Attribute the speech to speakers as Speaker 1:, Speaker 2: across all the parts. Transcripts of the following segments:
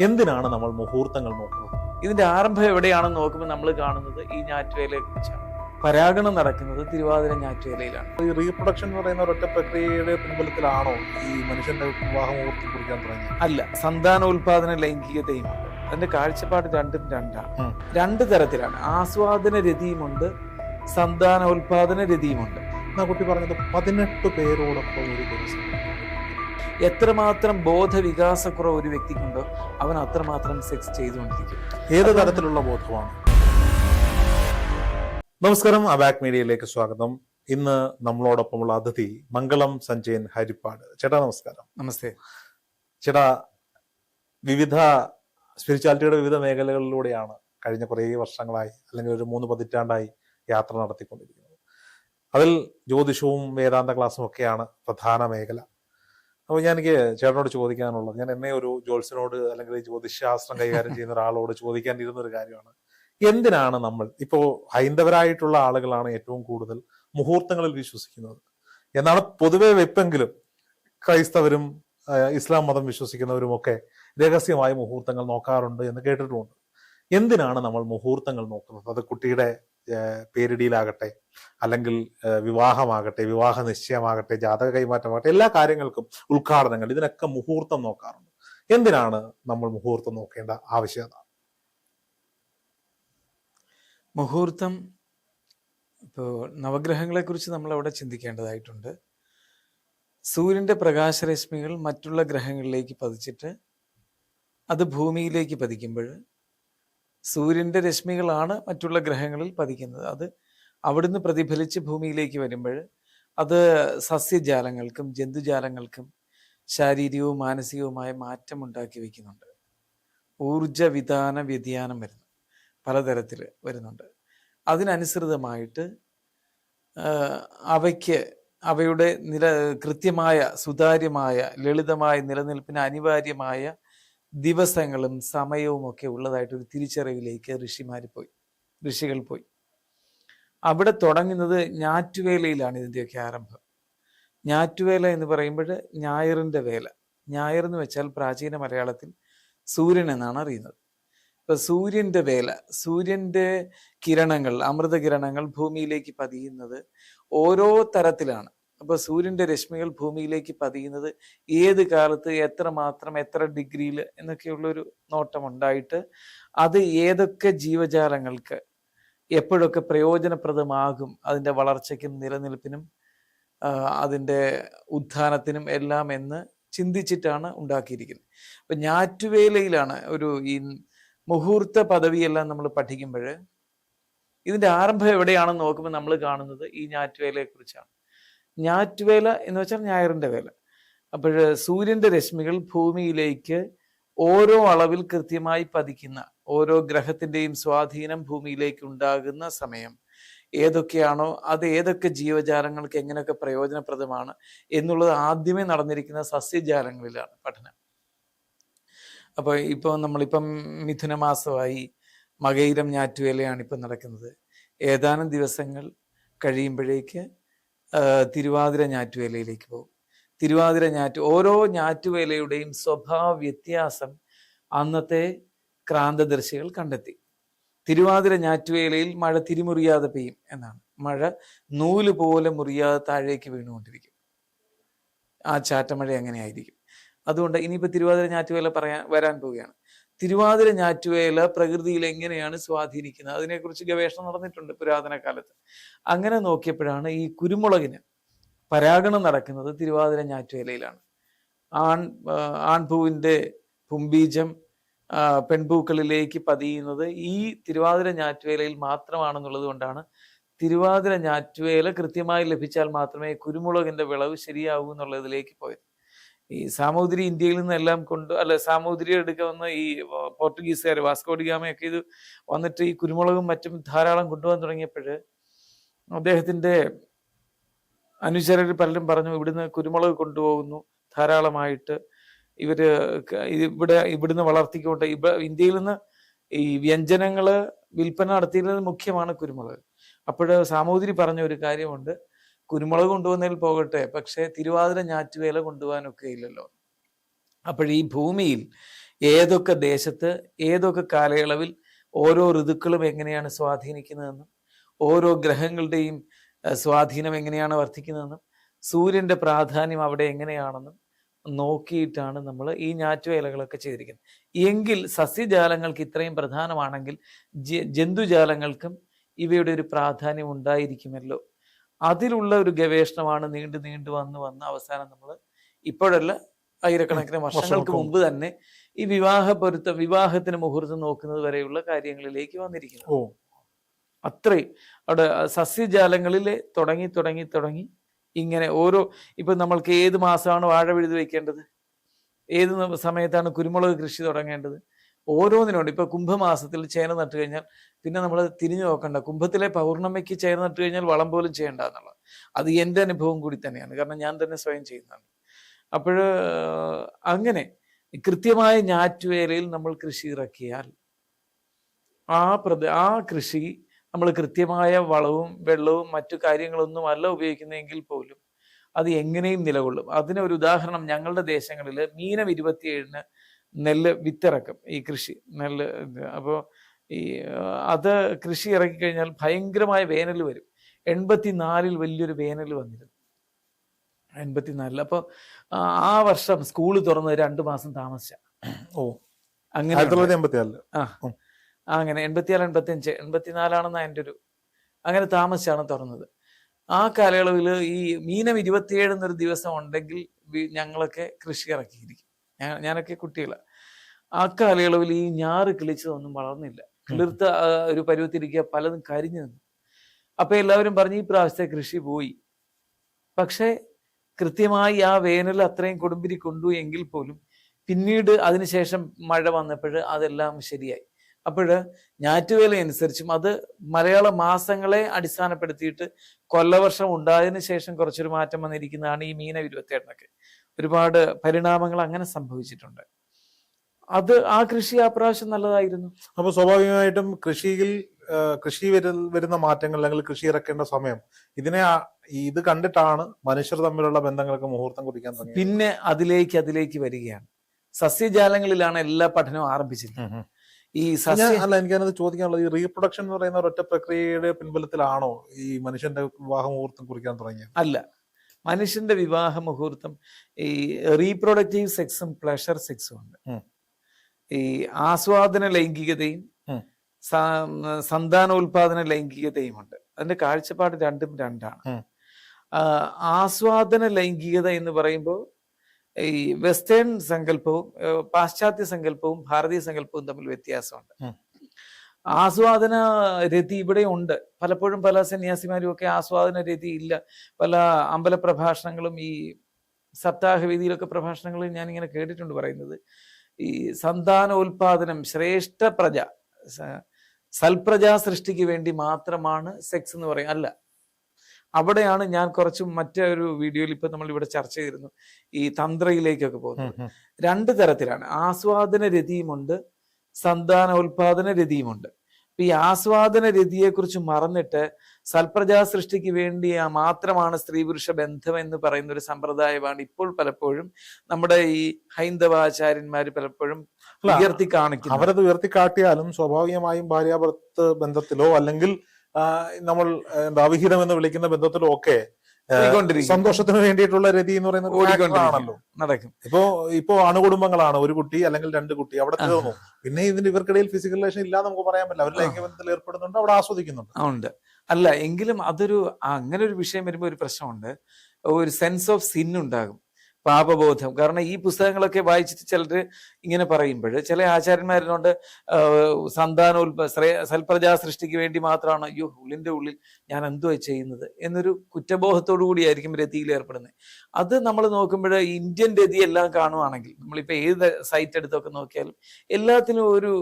Speaker 1: എന്തിനാണ് നമ്മൾ മുഹൂർത്തങ്ങൾ നോക്കുന്നത്?
Speaker 2: ഇതിന്റെ ആരംഭം എവിടെയാണെന്ന് നോക്കുമ്പോൾ നമ്മൾ കാണുന്നത് ഈ ഞാറ്റുവേലയെ കുറിച്ചാണ്. പരാഗണം നടക്കുന്നത് തിരുവാതിര ഞാറ്റുവേലയിലാണ്.
Speaker 1: ഈ റീപ്രൊഡക്ഷൻ എന്ന് പറയുന്ന ഒരൊറ്റ പ്രക്രിയയുടെ പിൻബലത്തിലാണോ ഈ മനുഷ്യന്റെ വിവാഹ മുഹൂർത്തം കുറിക്കാൻ തുടങ്ങിയത്?
Speaker 2: അല്ല സന്താനോൽപാദന ലൈംഗികതയും അതിന്റെ കാഴ്ചപ്പാട് രണ്ടും രണ്ടാണ്. രണ്ട് തരത്തിലാണ്. ആസ്വാദന രതിയുമുണ്ട് സന്താനോൽപാദന രതിയുമുണ്ട്.
Speaker 1: എന്നാ കുട്ടി പറഞ്ഞത് പതിനെട്ട് പേരോടൊപ്പം ഒരു ദിവസം.
Speaker 2: എത്രമാത്രം ബോധവികാസക്കുറവ് ഒരു വ്യക്തിക്കുണ്ടോ അവൻ അത്രമാത്രം സെക്സ് ചെയ്തുകൊണ്ടിരിക്കും.
Speaker 1: ഏത് തരത്തിലുള്ള ബോധമാണ്? നമസ്കാരം അബാക് മീഡിയയിലേക്ക് സ്വാഗതം. ഇന്ന് നമ്മളോടൊപ്പമുള്ള അതിഥി മംഗളം സഞ്ജയൻ ഹരിപ്പാട്. ചേട്ടാ നമസ്കാരം.
Speaker 2: നമസ്തേ.
Speaker 1: ചേട്ടാ വിവിധ സ്പിരിച്വാലിറ്റിയുടെ വിവിധ മേഖലകളിലൂടെയാണ് കഴിഞ്ഞ കുറേ വർഷങ്ങളായി അല്ലെങ്കിൽ ഒരു മൂന്ന് പതിറ്റാണ്ടായി യാത്ര നടത്തിക്കൊണ്ടിരിക്കുന്നത്. അതിൽ ജ്യോതിഷവും വേദാന്ത ക്ലാസ്സും ഒക്കെയാണ് പ്രധാന മേഖല. അപ്പോൾ ഞാൻ എനിക്ക് ചേട്ടനോട് ചോദിക്കാനുള്ളത്. ഞാൻ എന്നെ ഒരു ജോത്സ്യനോട് അല്ലെങ്കിൽ ജ്യോതിശാസ്ത്രം കൈകാര്യം ചെയ്യുന്ന ഒരാളോട് ചോദിക്കാൻ ഇരുന്ന ഒരു കാര്യമാണ്. എന്തിനാണ് നമ്മൾ ഇപ്പോ ഹൈന്ദവരായിട്ടുള്ള ആളുകളാണ് ഏറ്റവും കൂടുതൽ മുഹൂർത്തങ്ങളിൽ വിശ്വസിക്കുന്നത്? എന്നാണ് പൊതുവെ വെപ്പെങ്കിലും ക്രൈസ്തവരും ഇസ്ലാം മതം വിശ്വസിക്കുന്നവരും ഒക്കെ രഹസ്യമായി മുഹൂർത്തങ്ങൾ നോക്കാറുണ്ട് എന്ന് കേട്ടിട്ടുമുണ്ട്. എന്തിനാണ് നമ്മൾ മുഹൂർത്തങ്ങൾ നോക്കുന്നത്? അത് കുട്ടിയുടെ പേരിടിയിലാകട്ടെ അല്ലെങ്കിൽ വിവാഹമാകട്ടെ വിവാഹ നിശ്ചയമാകട്ടെ ജാതക കൈമാറ്റമാകട്ടെ എല്ലാ കാര്യങ്ങൾക്കും ഉദ്ഘാടനങ്ങൾ ഇതിനൊക്കെ മുഹൂർത്തം നോക്കാറുണ്ട്. എന്തിനാണ് നമ്മൾ മുഹൂർത്തം നോക്കേണ്ട ആവശ്യകത
Speaker 2: മുഹൂർത്തം ഇപ്പോൾ നവഗ്രഹങ്ങളെ കുറിച്ച് നമ്മൾ അവിടെ ചിന്തിക്കേണ്ടതായിട്ടുണ്ട്. സൂര്യന്റെ പ്രകാശരശ്മികൾ മറ്റുള്ള ഗ്രഹങ്ങളിലേക്ക് പതിച്ചിട്ട് അത് ഭൂമിയിലേക്ക് പതിക്കുമ്പോൾ സൂര്യന്റെ രശ്മികളാണ് മറ്റുള്ള ഗ്രഹങ്ങളിൽ പതിക്കുന്നത്. അത് അവിടുന്ന് പ്രതിഫലിച്ച് ഭൂമിയിലേക്ക് വരുമ്പോൾ അത് സസ്യജാലങ്ങൾക്കും ജന്തുജാലങ്ങൾക്കും ശാരീരികവും മാനസികവുമായ മാറ്റം ഉണ്ടാക്കി വയ്ക്കുന്നുണ്ട്. ഊർജ വിധാന വ്യതിയാനം വരുന്നു. പലതരത്തിൽ വരുന്നുണ്ട്. അതിനനുസൃതമായിട്ട് അവയ്ക്ക് അവയുടെ നില കൃത്യമായ സുതാര്യമായ ലളിതമായ നിലനിൽപ്പിന് അനിവാര്യമായ ദിവസങ്ങളും സമയവും ഒക്കെ ഉള്ളതായിട്ട് ഒരു തിരിച്ചറിവിലേക്ക് ഋഷിമാർ പോയി. ഋഷികൾ പോയി. അവിടെ തുടങ്ങുന്നത് ഞാറ്റുവേലയിലാണ് ഇതിന്റെയൊക്കെ ആരംഭം. ഞാറ്റുവേല എന്ന് പറയുമ്പോൾ ഞായറിന്റെ വേല. ഞായർ എന്ന് വെച്ചാൽ പ്രാചീന മലയാളത്തിൽ സൂര്യൻ എന്നാണ് അറിയുന്നത്. ഇപ്പൊ സൂര്യന്റെ വേല സൂര്യന്റെ കിരണങ്ങൾ അമൃത കിരണങ്ങൾ ഭൂമിയിലേക്ക് പതിയുന്നത് ഓരോ തരത്തിലാണ്. അപ്പൊ സൂര്യന്റെ രശ്മികൾ ഭൂമിയിലേക്ക് പതിയുന്നത് ഏത് കാലത്ത് എത്ര മാത്രം എത്ര ഡിഗ്രിയിൽ എന്നൊക്കെയുള്ളൊരു നോട്ടം ഉണ്ടായിട്ട് അത് ഏതൊക്കെ ജീവജാലങ്ങൾക്ക് എപ്പോഴൊക്കെ പ്രയോജനപ്രദമാകും അതിന്റെ വളർച്ചയ്ക്കും നിലനിൽപ്പിനും അതിന്റെ ഉത്ഥാനത്തിനും എല്ലാം എന്ന് ചിന്തിച്ചിട്ടാണ് ഉണ്ടാക്കിയിരിക്കുന്നത്. അപ്പൊ ഞാറ്റുവേലയിലാണ് ഒരു ഈ മുഹൂർത്ത പദവിയെല്ലാം നമ്മൾ പഠിക്കുമ്പോൾ ഇതിന്റെ ആരംഭം എവിടെയാണെന്ന് നോക്കുമ്പോൾ നമ്മൾ കാണുന്നത് ഈ ഞാറ്റുവേലയെ കുറിച്ചാണ് ഞാറ്റുവേല എന്ന് വെച്ചാൽ ഞായറിന്റെ വേല. അപ്പോൾ സൂര്യന്റെ രശ്മികൾ ഭൂമിയിലേക്ക് ഓരോ അളവിൽ കൃത്യമായി പതിക്കുന്ന ഓരോ ഗ്രഹത്തിന്റെയും സ്വാധീനം ഭൂമിയിലേക്ക് ഉണ്ടാകുന്ന സമയം. ഏതൊക്കെയാണോ അത് ഏതൊക്കെ ജീവജാലങ്ങൾക്ക് എങ്ങനെയൊക്കെ പ്രയോജനപ്രദമാണ് എന്നുള്ളത് ആദ്യമേ നടന്നിരിക്കുന്ന സസ്യജാലങ്ങളിലാണ് പഠനം. അപ്പൊ ഇപ്പൊ നമ്മളിപ്പം മിഥുന മാസമായി മകയിരം ഞാറ്റുവേലയാണ് ഇപ്പം നടക്കുന്നത്. ഏതാനും ദിവസങ്ങൾ കഴിയുമ്പോഴേക്ക് തിരുവാതിര ഞാറ്റുവേലയിലേക്ക് പോകും. തിരുവാതിര ഞാറ്റ് ഓരോ ഞാറ്റുവേലയുടെയും സ്വഭാവ വ്യത്യാസം അന്നത്തെ ക്രാന്തദർശികൾ കണ്ടെത്തി. തിരുവാതിര ഞാറ്റുവേലയിൽ മഴ തിരിമുറിയാതെ പെയ്യും എന്നാണ്. മഴ നൂൽ പോലെ മുറിയാതെ താഴേക്ക് വീണുകൊണ്ടിരിക്കും. ആ ചാറ്റമഴ അങ്ങനെയായിരിക്കും അതുകൊണ്ട് ഇനിയിപ്പോൾ തിരുവാതിര ഞാറ്റുവേല പറയാൻ വരാൻ പോവുകയാണ്. തിരുവാതിര ഞാറ്റുവേല പ്രകൃതിയിൽ എങ്ങനെയാണ് സ്വാധീനിക്കുന്നത്? അതിനെക്കുറിച്ച് ഗവേഷണം നടന്നിട്ടുണ്ട് പുരാതന കാലത്ത്. അങ്ങനെ നോക്കിയപ്പോഴാണ് ഈ കുരുമുളകിന് പരാഗണം നടക്കുന്നത് തിരുവാതിര ഞാറ്റുവേലയിലാണ്. ആൺ ആൺപൂവിന്റെ പുംബീജം പെൺപൂക്കളിലേക്ക് പതിയുന്നത് ഈ തിരുവാതിര ഞാറ്റുവേലയിൽ മാത്രമാണെന്നുള്ളത് കൊണ്ടാണ് തിരുവാതിര ഞാറ്റുവേല കൃത്യമായി ലഭിച്ചാൽ മാത്രമേ കുരുമുളകിന്റെ വിളവ് ശരിയാവൂ എന്നുള്ളതിലേക്ക് പോയത്. ഈ സാമൂതിരി ഇന്ത്യയിൽ നിന്നെല്ലാം കൊണ്ട് അല്ല സാമൂതിരി എടുക്കാവുന്ന ഈ പോർട്ടുഗീസുകാർ വാസ്കോഡിഗാമയൊക്കെ ഇത് വന്നിട്ട് ഈ കുരുമുളകും മറ്റും ധാരാളം കൊണ്ടുപോകാൻ തുടങ്ങിയപ്പോൾ അദ്ദേഹത്തിന്റെ അനുചരർ പലരും പറഞ്ഞു ഇവിടുന്ന് കുരുമുളക് കൊണ്ടുപോകുന്നു ധാരാളമായിട്ട്. ഇവർ ക- ഇവിടെ ഇവിടുന്ന് വളർത്തിക്കൊണ്ട് ഇവ ഇന്ത്യയിൽ നിന്ന് ഈ വ്യഞ്ജനങ്ങൾ വിൽപ്പന നടത്തിയിരുന്നത് മുഖ്യമാണ് കുരുമുളക്. അപ്പോൾ സാമൂതിരി പറഞ്ഞ ഒരു കാര്യമുണ്ട്. കുരുമുളക് കൊണ്ടുവന്നതിൽ പോകട്ടെ പക്ഷേ തിരുവാതിര ഞാറ്റുവേല കൊണ്ടുപോകാനൊക്കെ ഇല്ലല്ലോ. അപ്പോഴീ ഭൂമിയിൽ ഏതൊക്കെ ദേശത്ത് ഏതൊക്കെ കാലയളവിൽ ഓരോ ഋതുക്കളും എങ്ങനെയാണ് സ്വാധീനിക്കുന്നതെന്നും ഓരോ ഗ്രഹങ്ങളുടെയും സ്വാധീനം എങ്ങനെയാണ് വർദ്ധിക്കുന്നതെന്നും സൂര്യന്റെ പ്രാധാന്യം അവിടെ എങ്ങനെയാണെന്നും നോക്കിയിട്ടാണ് നമ്മൾ ഈ ഞാറ്റുവേലകളൊക്കെ ചെയ്തിരിക്കുന്നത്. എങ്കിൽ സസ്യജാലങ്ങൾക്ക് ഇത്രയും പ്രധാനമാണെങ്കിൽ ജന്തുജാലങ്ങൾക്കും ഇവയുടെ ഒരു പ്രാധാന്യം ഉണ്ടായിരിക്കുമല്ലോ. അതിലുള്ള ഒരു ഗവേഷണമാണ് നീണ്ടു നീണ്ടു വന്ന് വന്ന് അവസാനം നമ്മൾ ഇപ്പോഴല്ല ആയിരക്കണക്കിന് വർഷങ്ങൾക്ക് മുമ്പ് തന്നെ ഈ വിവാഹ പൊരുത്ത വിവാഹത്തിന് മുഹൂർത്തം നോക്കുന്നത് വരെയുള്ള കാര്യങ്ങളിലേക്ക്
Speaker 1: വന്നിരിക്കുന്നു
Speaker 2: അത്രയും അവിടെ സസ്യജാലങ്ങളിൽ തുടങ്ങി തുടങ്ങി തുടങ്ങി ഇങ്ങനെ ഓരോ ഇപ്പൊ നമ്മൾക്ക് ഏത് മാസമാണ് വാഴ വിഴുതി വെക്കേണ്ടത്? ഏത് സമയത്താണ് കുരുമുളക് കൃഷി തുടങ്ങേണ്ടത്? ഓരോന്നിനുണ്ട്. ഇപ്പൊ കുംഭമാസത്തിൽ ചേന നട്ട് കഴിഞ്ഞാൽ പിന്നെ നമ്മൾ തിരിഞ്ഞു നോക്കണ്ട. കുംഭത്തിലെ പൗർണമിക്ക് ചേന നട്ട് കഴിഞ്ഞാൽ വളം പോലും ചെയ്യേണ്ട എന്നുള്ളത്. അത് എന്റെ അനുഭവം കൂടി തന്നെയാണ്. കാരണം ഞാൻ തന്നെ സ്വയം ചെയ്യുന്നതാണ്. അപ്പോൾ അങ്ങനെ കൃത്യമായ ഞാറ്റുവേലയിൽ നമ്മൾ കൃഷി ഇറക്കിയാൽ ആ പ്രദ ആ കൃഷി നമ്മൾ കൃത്യമായ വളവും വെള്ളവും മറ്റു കാര്യങ്ങളൊന്നും അല്ല ഉപയോഗിക്കുന്നതെങ്കിൽ പോലും അത് എങ്ങനെയും നിലകൊള്ളും. അതിന് ഒരു ഉദാഹരണം ഞങ്ങളുടെ ദേശങ്ങളിൽ മീനം ഇരുപത്തിയേഴിന് നെല്ല് വിത്തിറക്കും ഈ കൃഷി നെല്ല് അപ്പോൾ ഈ അത് കൃഷി ഇറക്കി കഴിഞ്ഞാൽ ഭയങ്കരമായ വേനൽ വരും. എൺപത്തിനാലിൽ വലിയൊരു വേനൽ വന്നിരുന്നു. എൺപത്തിനാലിൽ. അപ്പോൾ ആ വർഷം സ്കൂൾ തുറന്ന് രണ്ട് മാസം താമസിച്ച.
Speaker 1: ഓ
Speaker 2: അങ്ങനെ ആ അങ്ങനെ എൺപത്തിയാറ് എൺപത്തിയഞ്ച് എൺപത്തിനാലാണെന്ന് എന്റെ ഒരു അങ്ങനെ താമസിച്ചാണ് തുറന്നത്. ആ കാലയളവിൽ ഈ മീനം ഇരുപത്തിയേഴ് എന്നൊരു ദിവസം ഉണ്ടെങ്കിൽ ഞങ്ങളൊക്കെ കൃഷി ഇറക്കിയിരിക്കും. ഞാനൊക്കെ കുട്ടികളാണ് ആ കാലയളവിൽ ഈ ഞാറ് കിളിച്ചതൊന്നും വളർന്നില്ല. കിളിർത്ത ഒരു പരുവത്തിരിക്കുക പലതും കരിഞ്ഞു നിന്നു. അപ്പൊ എല്ലാവരും പറഞ്ഞു ഈ പ്രാവശ്യത്തെ കൃഷി പോയി. പക്ഷേ കൃത്യമായി ആ വേനൽ അത്രയും കൊടുമ്പിരി കൊണ്ടു എങ്കിൽ പോലും പിന്നീട് അതിനുശേഷം മഴ വന്നപ്പോൾ അതെല്ലാം ശരിയായി. അപ്പോൾ ഞാറ്റുവേല അനുസരിച്ചും അത് മലയാള മാസങ്ങളെ അടിസ്ഥാനപ്പെടുത്തിയിട്ട് കൊല്ലവർഷം ഉണ്ടായതിനു ശേഷം കുറച്ചൊരു മാറ്റം വന്നിരിക്കുന്നതാണ് ഈ മീന ഒരുപാട് പരിണാമങ്ങൾ അങ്ങനെ സംഭവിച്ചിട്ടുണ്ട്. അത് ആ കൃഷി ആ പ്രാവശ്യം നല്ലതായിരുന്നു.
Speaker 1: അപ്പൊ സ്വാഭാവികമായിട്ടും കൃഷിയിൽ കൃഷി വരു- വരുന്ന മാറ്റങ്ങൾ അല്ലെങ്കിൽ കൃഷി ഇറക്കേണ്ട സമയം ഇതിനെ ഇത് കണ്ടിട്ടാണ് മനുഷ്യർ തമ്മിലുള്ള ബന്ധങ്ങൾക്ക് മുഹൂർത്തം കുറിക്കാൻ തുടങ്ങി
Speaker 2: പിന്നെ അതിലേക്ക് അതിലേക്ക് വരികയാണ്. സസ്യജാലങ്ങളിലാണ് എല്ലാ പഠനവും
Speaker 1: ഉം.
Speaker 2: ഈ സസ്യ
Speaker 1: അല്ല എനിക്കത് ചോദിക്കാനുള്ളത് ഈ റീപ്രൊഡക്ഷൻ എന്ന് പറയുന്ന ഒരൊറ്റ പ്രക്രിയയുടെ പിൻബലത്തിലാണോ ഈ മനുഷ്യന്റെ വിവാഹ മുഹൂർത്തം കുറിക്കാൻ തുടങ്ങിയത്?
Speaker 2: അല്ല. മനുഷ്യന്റെ വിവാഹ മുഹൂർത്തം ഈ റീപ്രൊഡക്റ്റീവ് സെക്സും പ്ലഷർ സെക്സും ഉണ്ട്. ഈ ആസ്വാദന ലൈംഗികതയും സന്താനോൽപാദന ലൈംഗികതയും ഉണ്ട്. അതിന്റെ കാഴ്ചപ്പാട് രണ്ടും രണ്ടാണ്. ആസ്വാദന ലൈംഗികത എന്ന് പറയുമ്പോൾ ഈ വെസ്റ്റേൺ സങ്കല്പവും പാശ്ചാത്യ സങ്കല്പവും ഭാരതീയ സങ്കല്പവും തമ്മിൽ വ്യത്യാസമുണ്ട്. ആസ്വാദന രതി ഇവിടെ ഉണ്ട്. പലപ്പോഴും പല സന്യാസിമാരും ഒക്കെ ആസ്വാദന രതി ഇല്ല. പല അമ്പല പ്രഭാഷണങ്ങളും ഈ സപ്താഹ വേദിയിലൊക്കെ പ്രഭാഷണങ്ങളിൽ ഞാൻ ഇങ്ങനെ കേട്ടിട്ടുണ്ട് പറയുന്നത്. ഈ സന്താനോൽപാദനം ശ്രേഷ്ഠ പ്രജ സൽപ്രജാ സൃഷ്ടിക്ക് വേണ്ടി മാത്രമാണ് സെക്സ് എന്ന് പറയും അല്ല. അവിടെയാണ് ഞാൻ കുറച്ച് മറ്റൊരു വീഡിയോയിൽ ഇപ്പൊ നമ്മൾ ഇവിടെ ചർച്ച ചെയ്തിരുന്നു. ഈ തന്ത്രയിലേക്കൊക്കെ പോകുന്നത്. രണ്ട് തരത്തിലാണ്. ആസ്വാദന രതിയുമുണ്ട് സന്താനോൽപാദന രതിയുമുണ്ട് ഈ ആസ്വാദന രതിയെ കുറിച്ച് മറന്നിട്ട് സൽപ്രജാ സൃഷ്ടിക്ക് വേണ്ടി ആ മാത്രമാണ് സ്ത്രീ പുരുഷ ബന്ധം എന്ന് പറയുന്ന ഒരു സമ്പ്രദായമാണ് ഇപ്പോൾ പലപ്പോഴും നമ്മുടെ ഈ ഹൈന്ദവാചാര്യന്മാർ പലപ്പോഴും ഉയർത്തി കാണിക്കും
Speaker 1: അവരത് ഉയർത്തിക്കാട്ടിയാലും സ്വാഭാവികമായും ഭാര്യാഭർത്ത് ബന്ധത്തിലോ അല്ലെങ്കിൽ നമ്മൾ എന്താ അവിഹിതം എന്ന് വിളിക്കുന്ന ബന്ധത്തിലോ ഒക്കെ. സന്തോഷത്തിന് വേണ്ടിയിട്ടുള്ള രതി എന്ന് പറയുന്നത്. ആണല്ലോ
Speaker 2: നടക്കും.
Speaker 1: ഇപ്പോ ഇപ്പോ അണുകുടുംബങ്ങളാണ്. ഒരു കുട്ടി അല്ലെങ്കിൽ രണ്ട് കുട്ടി അവിടെ. തീർന്നു. പിന്നെ ഇതിന് ഇവർക്കിടയിൽ ഫിസിക്കൽ റിലേഷൻ ഇല്ലാന്ന് നമുക്ക് പറയാൻ പറ്റില്ല. അവർ ലൈംഗിക ബന്ധത്തിൽ ഏർപ്പെടുന്നുണ്ട് അവിടെ ആസ്വദിക്കുന്നുണ്ട്.
Speaker 2: ഉണ്ട്. അല്ല എങ്കിലും അതൊരു അങ്ങനെ ഒരു വിഷയം വരുമ്പോൾ ഒരു പ്രശ്നമുണ്ട്. ഒരു സെൻസ് ഓഫ് സിൻ ഉണ്ടാകും. പാപബോധം. കാരണം ഈ പുസ്തകങ്ങളൊക്കെ വായിച്ചിട്ട് ചിലർ ഇങ്ങനെ പറയുമ്പോൾ ചില ആചാര്യന്മാരിനോണ്ട് സന്താനോൽപ സൽപ്രജാ സൃഷ്ടിക്ക് വേണ്ടി മാത്രമാണ് അയ്യോ ഉള്ളിന്റെ ഉള്ളിൽ ഞാൻ എന്തുവാ ചെയ്യുന്നത് എന്നൊരു കുറ്റബോധത്തോടു കൂടിയായിരിക്കും രതിയിൽ ഏർപ്പെടുന്നത്. അത് നമ്മൾ നോക്കുമ്പോൾ ഇന്ത്യൻ രതി എല്ലാം കാണുവാണെങ്കിൽ നമ്മളിപ്പോൾ ഏത് സൈറ്റ് എടുത്തൊക്കെ നോക്കിയാലും എല്ലാത്തിനും ഒരു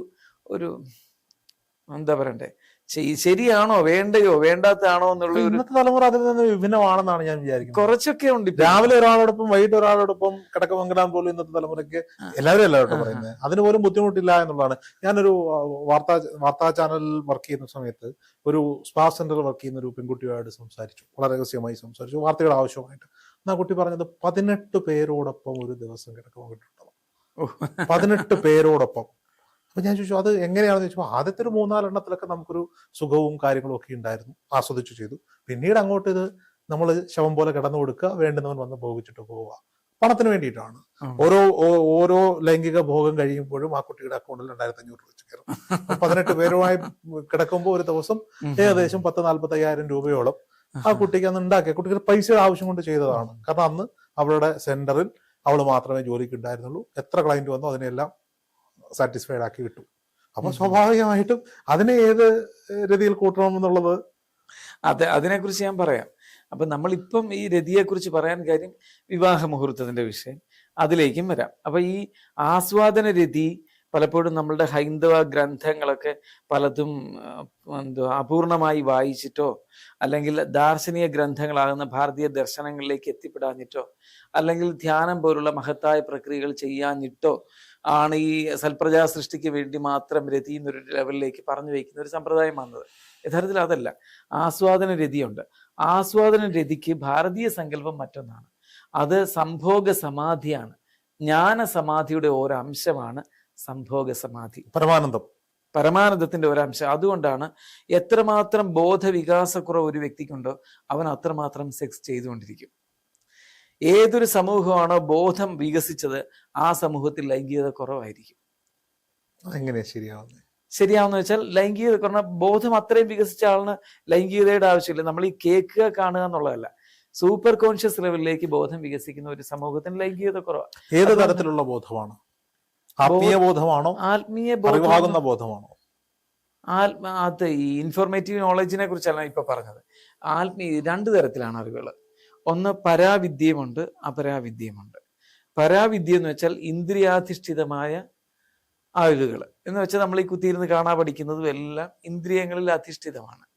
Speaker 2: ഒരു എന്താ പറയണ്ടേ? ശരിയാണോ? വേണ്ടയോ? വേണ്ടാത്താണോ എന്നുള്ള
Speaker 1: ഇന്നത്തെ തലമുറ അതിൽ നിന്ന് വിഭിന്നമാണെന്നാണ് ഞാൻ വിചാരിക്കുന്നത്.
Speaker 2: കുറച്ചൊക്കെ ഉണ്ട്
Speaker 1: രാവിലെ ഒരാളോടൊപ്പം വൈകിട്ട് ഒരാളോടൊപ്പം കിടക്ക പങ്കിടാൻ പോലും ഇന്നത്തെ തലമുറയ്ക്ക്. എല്ലാവരും
Speaker 2: ആ.
Speaker 1: പറയുന്നത്. അതിന് പോലും ബുദ്ധിമുട്ടില്ല എന്നുള്ളതാണ്. ഞാനൊരു വാർത്താ വാർത്താ ചാനലിൽ വർക്ക് ചെയ്യുന്ന സമയത്ത് ഒരു സ്പാ സെന്ററിൽ വർക്ക് ചെയ്യുന്ന ഒരു പെൺകുട്ടിയുമായിട്ട് സംസാരിച്ചു. വളരെ രഹസ്യമായി സംസാരിച്ചു. വാർത്തയുടെ ആവശ്യമായിട്ട്. എന്നാ കുട്ടി പറഞ്ഞത് പതിനെട്ട് പേരോടൊപ്പം ഒരു ദിവസം കിടക്ക
Speaker 2: പങ്കിട്ടുണ്ടാവും.
Speaker 1: പതിനെട്ട് പേരോടൊപ്പം. അപ്പൊ ഞാൻ ചോദിച്ചു അത് എങ്ങനെയാണെന്ന് ചോദിച്ചപ്പോൾ ആദ്യത്തെ ഒരു മൂന്നാലെണ്ണത്തിലൊക്കെ നമുക്കൊരു സുഖവും കാര്യങ്ങളും ഒക്കെ ഉണ്ടായിരുന്നു. ആസ്വദിച്ചു ചെയ്തു. പിന്നീട് അങ്ങോട്ട് ഇത് നമ്മൾ ശവം പോലെ കിടന്നു കൊടുക്കുക വേണ്ടുന്നവൻ വന്ന് ഭോഗിച്ചിട്ട് പോവുക. പണത്തിന് വേണ്ടിയിട്ടാണ്. ഓരോ ഓരോ ലൈംഗിക ഭോഗം കഴിയുമ്പോഴും ആ കുട്ടിയുടെ അക്കൗണ്ടിൽ രണ്ടായിരത്തി അഞ്ഞൂറ് രൂപ വെച്ച് കയറും. പതിനെട്ട് പേരുമായി കിടക്കുമ്പോൾ ഒരു ദിവസം ഏകദേശം പത്ത് നാല്പത്തി അയ്യായിരം രൂപയോളം ആ കുട്ടിക്ക് അന്ന് ഉണ്ടാക്കിയ കുട്ടിക്ക് പൈസയുടെ ആവശ്യം കൊണ്ട് ചെയ്തതാണ്. കാരണം അന്ന് അവളുടെ സെന്ററിൽ അവൾ മാത്രമേ ജോലിക്ക് ഉണ്ടായിരുന്നുള്ളൂ. എത്ര ക്ലയന്റ് വന്നോ അതിനെല്ലാം സാറ്റിസ്ഫൈഡ് ആക്കി കിട്ടും. അപ്പൊ. സ്വാഭാവികമായിട്ടും അതിനെ ഏത് രീതിയിൽ കൂട്ടണം എന്നുള്ളത്
Speaker 2: അതെ അതിനെക്കുറിച്ച് ഞാൻ പറയാം. അപ്പൊ നമ്മളിപ്പം ഈ രതിയെക്കുറിച്ച് പറയാൻ കാര്യം വിവാഹ മുഹൂർത്തത്തിന്റെ വിഷയം അതിലേക്കും വരാം. അപ്പൊ ഈ ആസ്വാദന രതി പലപ്പോഴും നമ്മളുടെ ഹൈന്ദവ ഗ്രന്ഥങ്ങളൊക്കെ പലതും എന്തോ അപൂർണമായി വായിച്ചിട്ടോ അല്ലെങ്കിൽ ദാർശനിക ഗ്രന്ഥങ്ങളാകുന്ന ഭാരതീയ ദർശനങ്ങളിലേക്ക് എത്തിപ്പെടാഞ്ഞിട്ടോ അല്ലെങ്കിൽ ധ്യാനം പോലുള്ള മഹത്തായ പ്രക്രിയകൾ ചെയ്യാഞ്ഞിട്ടോ ആണ് ഈ സൽപ്രജാ സൃഷ്ടിക്ക് വേണ്ടി മാത്രം രതി എന്നൊരു ലെവലിലേക്ക് പറഞ്ഞു വയ്ക്കുന്ന ഒരു സമ്പ്രദായം വന്നത്. യഥാർത്ഥത്തിൽ അതല്ല. ആസ്വാദന രതിയുണ്ട്. ആസ്വാദന രതിക്ക് ഭാരതീയ സങ്കല്പം മറ്റൊന്നാണ്. അത് സംഭോഗ സമാധിയാണ്. ജ്ഞാന സമാധിയുടെ ഒരംശമാണ് സംഭോഗ സമാധി.
Speaker 1: പരമാനന്ദം.
Speaker 2: പരമാനന്ദത്തിന്റെ ഒരംശം. അതുകൊണ്ടാണ് എത്രമാത്രം ബോധവികാസക്കുറവ് ഒരു വ്യക്തിക്കുണ്ടോ അവൻ അത്രമാത്രം സെക്സ് ചെയ്തുകൊണ്ടിരിക്കും. ഏതൊരു സമൂഹമാണോ ബോധം വികസിച്ചത് ആ സമൂഹത്തിൽ ലൈംഗികത കുറവായിരിക്കും.
Speaker 1: എങ്ങനെയാ ശരിയാവുന്നത്
Speaker 2: ശരിയാവുന്ന വെച്ചാൽ ലൈംഗികത കാരണം ബോധം അത്രയും വികസിച്ച ആളിന് ലൈംഗികതയുടെ ആവശ്യമില്ല. നമ്മൾ ഈ കേൾക്കുക കാണുക എന്നുള്ളതല്ല. സൂപ്പർ കോൺഷ്യസ് ലെവലിലേക്ക് ബോധം വികസിക്കുന്ന ഒരു സമൂഹത്തിന് ലൈംഗികത കുറവാണ്
Speaker 1: ഏത് തരത്തിലുള്ള ബോധമാണ്? ആത്മീയ ബോധമാണോ?
Speaker 2: ആത്മീയ ബോധം
Speaker 1: ബോധമാണോ?
Speaker 2: ആത്മ അത് ഈ ഇൻഫോർമേറ്റീവ് നോളജിനെ കുറിച്ചല്ല ഇപ്പൊ പറഞ്ഞത്. ആത്മീയ രണ്ട് തരത്തിലാണ് അറിവുകൾ ഒന്ന് പരാവിദ്യയുമുണ്ട് അപരാവിദ്യയുമുണ്ട്. പരാവിദ്യ എന്ന് വെച്ചാൽ ഇന്ദ്രിയാധിഷ്ഠിതമായ അറിവുകൾ എന്ന് വെച്ചാൽ നമ്മൾ ഈ കുത്തിയിരുന്ന് കാണാൻ പഠിക്കുന്നതും എല്ലാം ഇന്ദ്രിയങ്ങളിൽ അധിഷ്ഠിതമാണ്.